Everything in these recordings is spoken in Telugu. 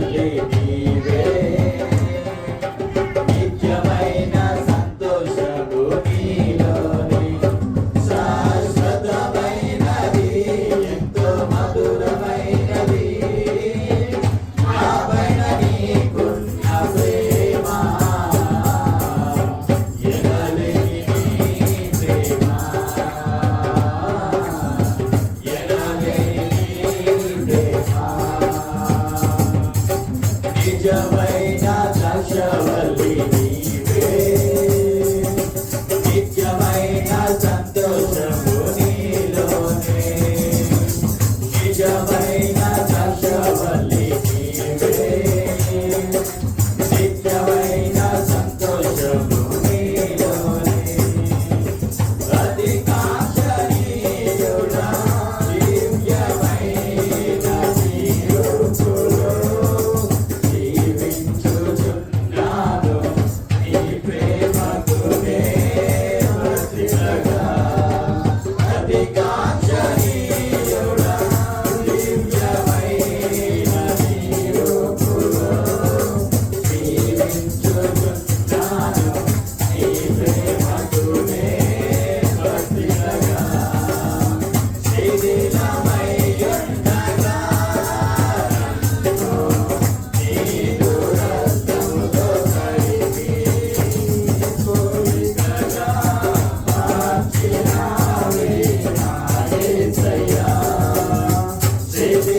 देवी నిజమైన దశవల్లి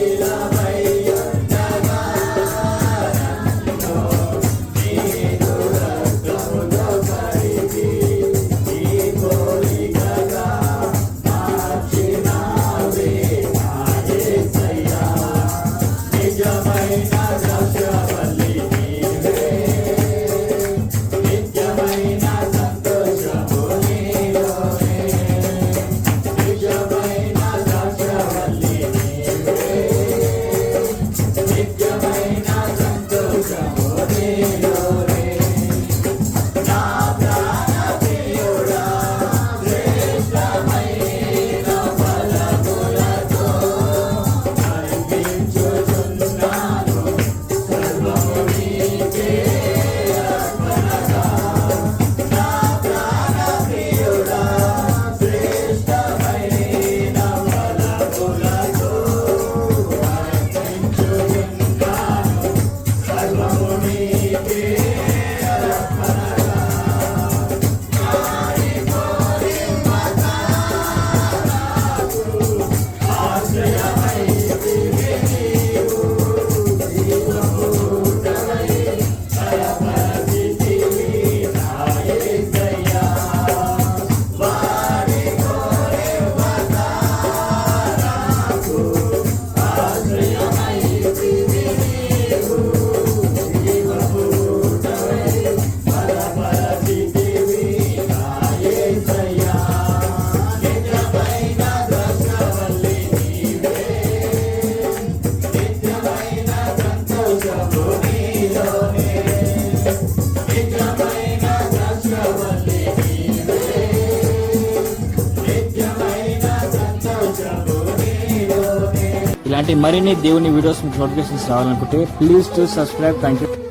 Será ఇలాంటి మరిన్ని దేవుని వీడియోస్ నోటిఫికేషన్స్ రావాలనుకుంటే please to subscribe thank you